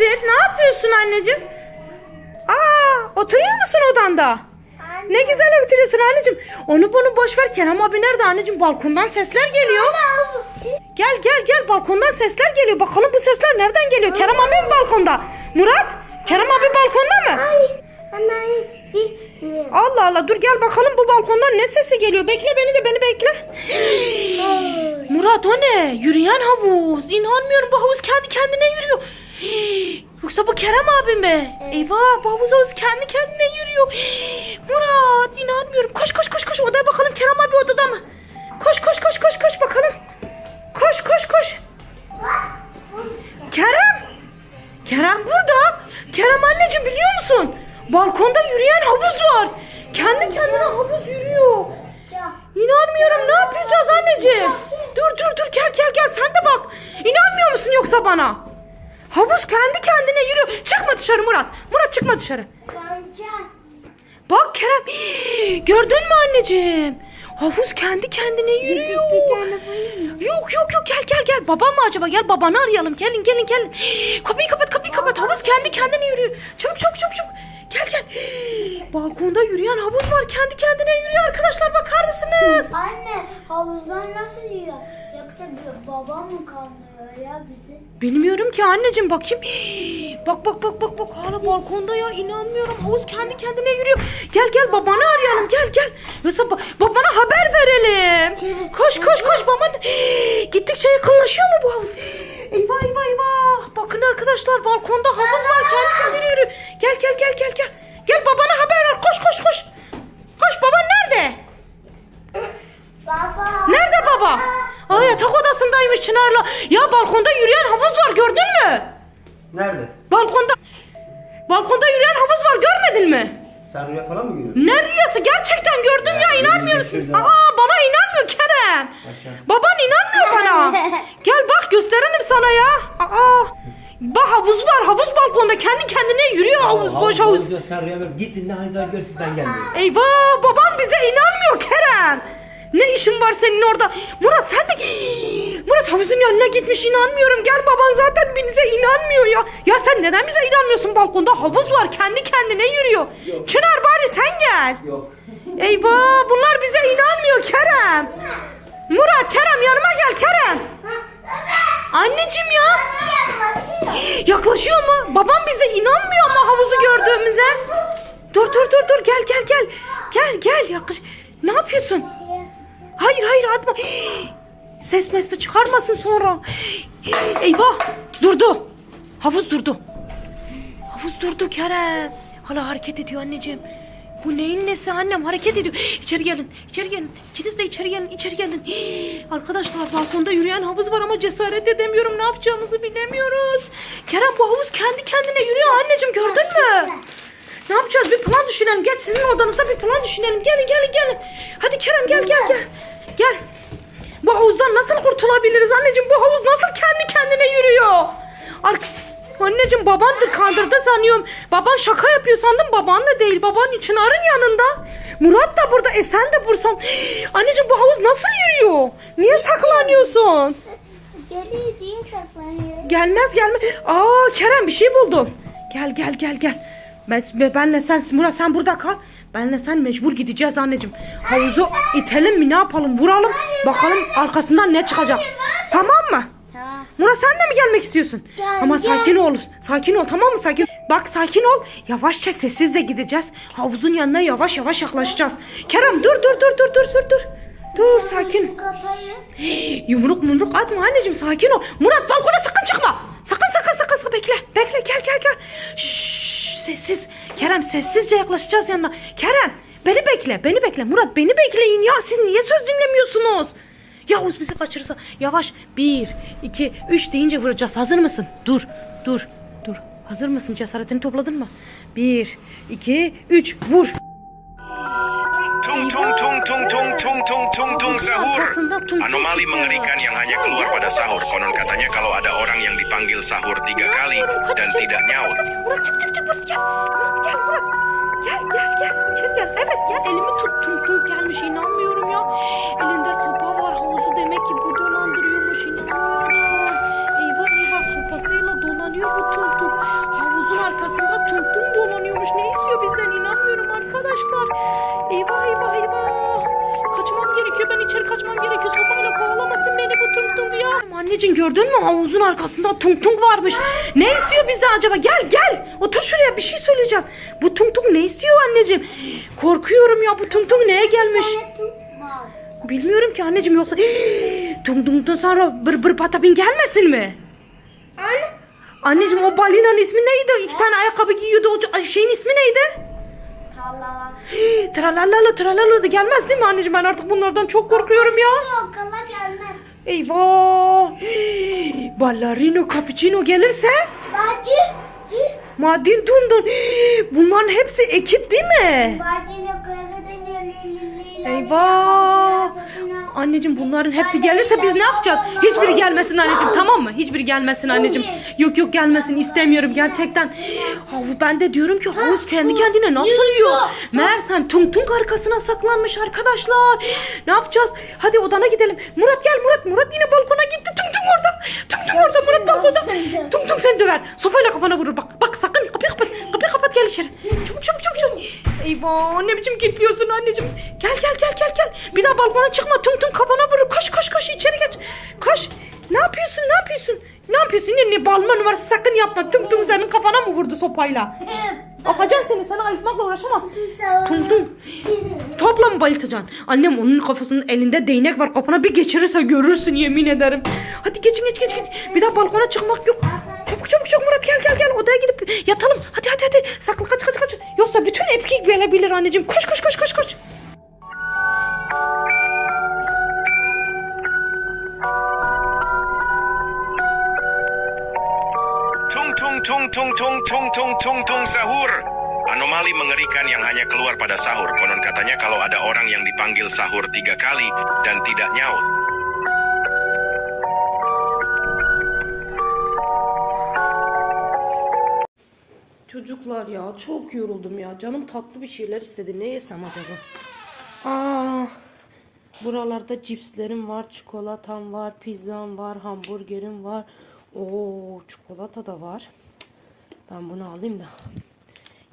neredesin? Ne yapıyorsun anneciğim? Aa, oturuyor musun odanda? Ne güzel oturuyorsun anneciğim. Onu bunu boş ver. Kerem abi nerede anneciğim? Balkondan sesler geliyor. Gel gel gel balkondan sesler geliyor. Bakalım bu sesler nereden geliyor? Kerem abi mi balkonda? Murat? Kerem abi balkonda mı? Allah Allah dur gel bakalım bu balkondan ne sesi geliyor. Bekle beni de beni bekle. Murat o ne? Yürüyen havuz. İnanmıyorum bu havuz kendi kendine yürüyor. Yoksa bu Kerem abi mi? Eyvah bu havuz havuz kendi kendine yürüyor. Murat inanmıyorum. Koş koş koş koş odaya bakalım Kerem abi odada mı? Koş koş koş koş koş bakalım. Koş koş koş. Kerem. Kerem burada. Kerem anneciğim biliyor musun? Balkonda yürüyen havuz var. Kendi kendine havuz yürüyor. İnanmıyorum ne yapacağız anneciğim? Dur dur dur gel gel gel sen de bak. İnanmıyor musun yoksa bana? Havuz kendi kendine yürüyor. Çıkma dışarı Murat. Murat çıkma dışarı. Bak Kerem. Gördün mü anneciğim? Havuz kendi kendine yürüyor. Yok yok yok gel gel gel. Babam mı acaba? Gel babanı arayalım. Gelin gelin gelin. Kapıyı kapat kapıyı kapat. Havuz kendi kendine yürüyor. Çabuk çabuk çabuk çabuk. Gel gel. Balkonda yürüyen havuz var. Kendi kendine yürüyor arkadaşlar bakar mısınız? Anne havuzdan nasıl yiyor? Yoksa bir babam mı kandırıyor ya bizi? Bilmiyorum ki anneciğim bakayım. Bak bak bak bak bak hala balkonda ya inanmıyorum. Havuz kendi kendine yürüyor. Gel gel babanı arayalım gel gel. Yoksa ba- babana haber verelim. Koş koş koş baban. Gittikçe yakınlaşıyor mu bu havuz? Eyvah eyvah eyvah. Bakın arkadaşlar balkonda havuz var kendi kendine yürüyor. Çınar'la. Ya balkonda yürüyen havuz var gördün mü? Nerede? Balkonda balkonda yürüyen havuz var görmedin mi? Sen rüya falan mı görüyorsun? Ne rüyası gerçekten gördüm ya, Ya, inanmıyor musun? Aa bana inanmıyor Kerem. Aşağı. Baban inanmıyor bana. Gel bak gösterelim sana ya. Aa. Bak havuz var havuz balkonda kendi kendine yürüyor havuz boş havuz. diyor, Sen rüya. Git ne halde görsün ben gelmiyorum. Eyvah babam bize inanmıyor Kerem. Ne işin var senin orada? Murat sen de... Murat havuzun yanına gitmiş inanmıyorum. Gel baban zaten bize inanmıyor ya. Ya sen neden bize inanmıyorsun balkonda? Havuz var kendi kendine yürüyor. Yok. Çınar bari sen gel. Yok. Eyvah bunlar bize inanmıyor Kerem. Murat Kerem yanıma gel Kerem. Anneciğim ya. Yaklaşıyor mu? Babam bize inanmıyor ama havuzu gördüğümüze. Dur dur dur dur gel gel gel. Gel gel yaklaş. Ne yapıyorsun? Hayır hayır atma. Ses mesme çıkarmasın sonra. Eyvah durdu. Havuz durdu. Havuz durdu Kerem. Hala hareket ediyor anneciğim. Bu neyin nesi annem hareket ediyor. İçeri gelin içeri gelin. İkiniz de içeri gelin içeri gelin. Arkadaşlar balkonda yürüyen havuz var ama cesaret edemiyorum. Ne yapacağımızı bilemiyoruz. Kerem bu havuz kendi kendine yürüyor anneciğim gördün mü? Ne yapacağız? Bir plan düşünelim. Gel sizin odanızda bir plan düşünelim. Gelin gelin gelin. Hadi Kerem gel gel gel. Gel. Bu havuzdan nasıl kurtulabiliriz anneciğim? Bu havuz nasıl kendi kendine yürüyor? Ar anneciğim babandır kandırdı sanıyorum. Baban şaka yapıyor sandım. Baban da değil. Baban Çınar'ın yanında. Murat da burada. E sen de bursan. Anneciğim bu havuz nasıl yürüyor? Niye saklanıyorsun? Geliyor diye saklanıyor. Gelmez gelmez. Aa Kerem bir şey buldum. Gel gel gel gel. Ben, benle sen Murat sen burada kal. Benle sen mecbur gideceğiz anneciğim. Havuzu itelim mi ne yapalım vuralım. Bakalım arkasından ne çıkacak. Tamam mı? Tamam. Murat sen de mi gelmek istiyorsun? Gel, Ama gel. sakin ol. Sakin ol tamam mı sakin? Bak sakin ol. Yavaşça sessizle gideceğiz. Havuzun yanına yavaş yavaş yaklaşacağız. Kerem dur dur dur dur dur dur dur. Dur sakin. Kafayı. Yumruk mumruk atma anneciğim sakin ol. Murat balkona sakın çıkma. Sakın sakın sakın sakın bekle. Bekle gel gel gel. Şşş sessiz. Kerem sessizce yaklaşacağız yanına. Kerem beni bekle beni bekle. Murat beni bekleyin ya siz niye söz dinlemiyorsunuz? Yavuz bizi kaçırırsa yavaş. Bir, iki, üç deyince vuracağız. Hazır mısın? Dur, dur, dur. Hazır mısın? Cesaretini topladın mı? Bir, iki, üç, vur. Tung tung tung tung tung tung tung tung tung sahur. Arkasında Anomali mengerikan yang hanya keluar pada sahur. Konon katanya kalau ada orang yang dipanggil sahur tiga kali dan tidak nyaut, Murat çık çık çık Murat gel. Murat gel Murat. Gel gel gel içeri gel. Evet gel elimi tut tum tum gelmiş inanmıyorum ya. Elinde sopa var havuzu demek ki bu dolandırıyormuş inanmıyorum. Eyvah eyvah sopasıyla dolanıyor bu tum tum. Eyvah Anneciğim gördün mü? Havuzun arkasında tung tung varmış. Ne istiyor bizden acaba? Gel gel. Otur şuraya bir şey söyleyeceğim. Bu tung tung ne istiyor anneciğim? Korkuyorum ya bu tung tung neye gelmiş? Bilmiyorum ki anneciğim yoksa tung tung'dan sonra bır bır patapin gelmesin mi? Anne. Anneciğim o balinanın ismi neydi? İki tane ayakkabı giyiyordu. O şeyin ismi neydi? Tallava. Tralala tralala da gelmez değil mi anneciğim? Ben artık bunlardan çok korkuyorum ya. Eyvah! Ballarino cappuccino gelirse? Bacı. Madin dundun. Bunların hepsi ekip değil mi? Bacı Eyvah! Anneciğim bunların hepsi gelirse biz ne yapacağız? Hiçbiri gelmesin anneciğim tamam mı? Hiçbiri gelmesin anneciğim. Yok yok gelmesin istemiyorum gerçekten. Havuz ben de diyorum ki havuz kendi kendine nasıl yiyor? Meğersem tung tung arkasına saklanmış arkadaşlar. Ne yapacağız? Hadi odana gidelim. Murat gel Murat. Murat yine balkona gitti. Tung tung orada. Tung tung orada Murat balkonda. Tung tung seni döver. Sopayla kafana vurur bak. Bak sakın kapıyı kapat. Kapıyı kapat gel içeri. Çabuk çabuk çabuk çabuk. Eyvah ne biçim kilitliyorsun anneciğim. Gel gel gel gel gel. Bir daha balkona çıkma. Tung tung kafana vurur. Koş koş koş içeri geç. Koş. Ne yapıyorsun ne yapıyorsun? Ne yapıyorsun? Ne, ne balma numarası sakın yapma. Tung tung senin kafana mı vurdu sopayla? Akacaksın seni sana ayıtmakla uğraşamam. Tung tung. Topla mı bayıltacaksın? Annem onun kafasının elinde değnek var. Kafana bir geçirirse görürsün yemin ederim. Hadi geçin geç geç geç. Bir daha balkona çıkmak yok. Çabuk çabuk çabuk Murat gel gel gel odaya gidip yatalım. Hadi hadi hadi saklı kaç kaç kaç. Yoksa bütün epkik gelebilir anneciğim. Koş koş koş koş koş. Tung tung tung tung tung tung tung sahur. Anomali mengerikan yang hanya keluar pada sahur. Konon katanya kalau ada orang yang dipanggil sahur tiga kali dan tidak nyaut. Çocuklar ya çok yoruldum ya. Canım tatlı bir şeyler istedi. Ne yesem acaba? Aa, buralarda cipslerim var, çikolatam var, pizzam var, hamburgerim var. Oo, çikolata da var. Ben bunu alayım da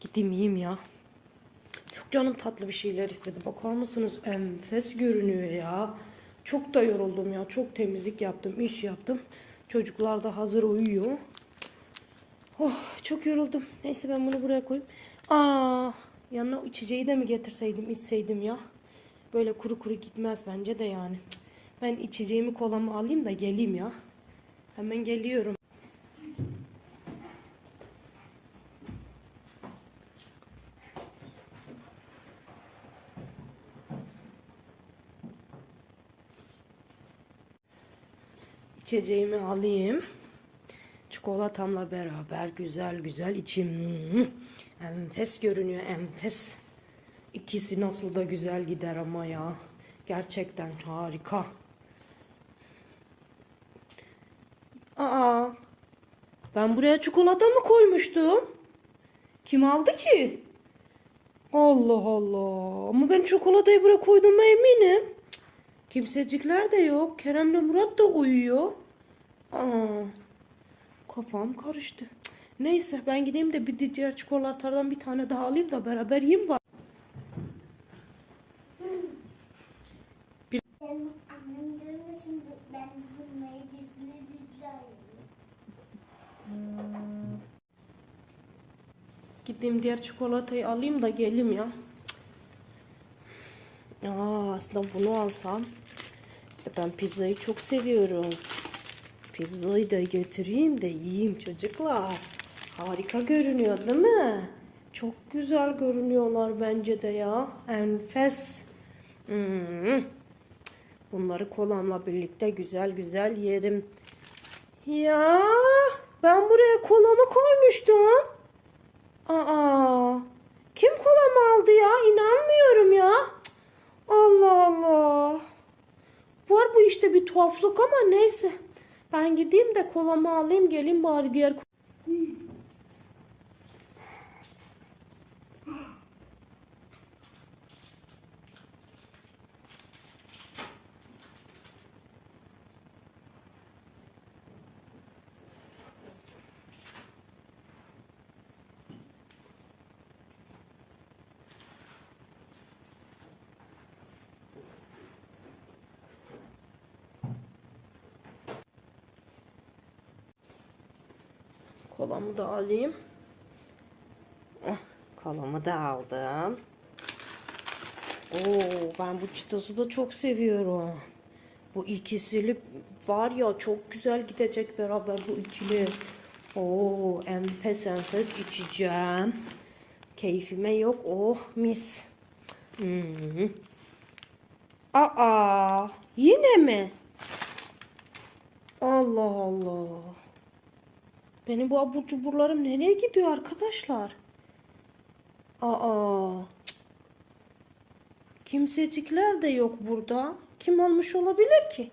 gideyim yiyeyim ya. Çok canım tatlı bir şeyler istedi. Bakar mısınız? Enfes görünüyor ya. Çok da yoruldum ya. Çok temizlik yaptım, iş yaptım. Çocuklar da hazır uyuyor. Oh çok yoruldum. Neyse ben bunu buraya koyayım. Aa yanına içeceği de mi getirseydim içseydim ya. Böyle kuru kuru gitmez bence de yani. Ben içeceğimi kolamı alayım da geleyim ya. Hemen geliyorum. İçeceğimi alayım. Çikolatamla beraber güzel güzel içeyim. Enfes görünüyor enfes. İkisi nasıl da güzel gider ama ya. Gerçekten harika. Aa, ben buraya çikolata mı koymuştum? Kim aldı ki? Allah Allah. Ama ben çikolatayı buraya koyduğuma eminim. Kimsecikler de yok. Kerem'le Murat da uyuyor. Aa, kafam karıştı. Neyse ben gideyim de bir diğer çikolatalardan bir tane daha alayım da beraber yiyeyim var. Gideyim diğer çikolatayı alayım da geleyim ya. Aa, aslında bunu alsam. Ben pizzayı çok seviyorum. Pizzayı da götüreyim de yiyeyim çocuklar. Harika görünüyor değil mi? Çok güzel görünüyorlar bence de ya. Enfes. Hmm. Bunları kolamla birlikte güzel güzel yerim. Ya ben buraya kolamı koymuştum. Aa, kim kolamı aldı ya? İnanmıyorum ya. Allah Allah. Var bu işte bir tuhaflık ama neyse. Ben gideyim de kolamı alayım geleyim bari diğer Kolamı da alayım. Ah, Kolamı da aldım. Oo, ben bu çitosu da çok seviyorum. Bu ikisili var ya çok güzel gidecek beraber bu ikili. Oo, enfes enfes içeceğim. Keyfime yok. Oh mis. Hmm. Aa, yine mi? Allah Allah. Benim bu abur cuburlarım nereye gidiyor arkadaşlar? Aa. cık. Kimsecikler de yok burada. Kim almış olabilir ki?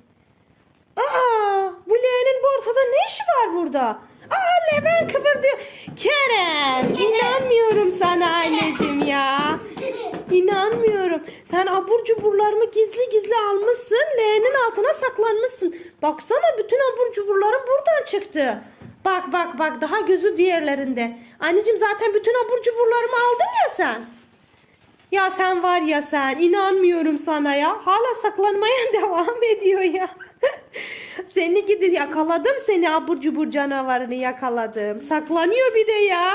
Aa, bu Leğen'in bu ortada ne işi var burada? Aa, Leğen kıpırdıyor. Kerem, inanmıyorum sana anneciğim ya. İnanmıyorum. Sen abur cuburlarımı gizli gizli almışsın. Leğenin altına saklanmışsın. Baksana bütün abur cuburlarım buradan çıktı. Bak bak bak daha gözü diğerlerinde. Anneciğim zaten bütün abur cuburlarımı aldın ya sen. Ya sen var ya sen inanmıyorum sana ya. Hala saklanmaya devam ediyor ya. seni gidi yakaladım seni abur cubur canavarını yakaladım. Saklanıyor bir de ya.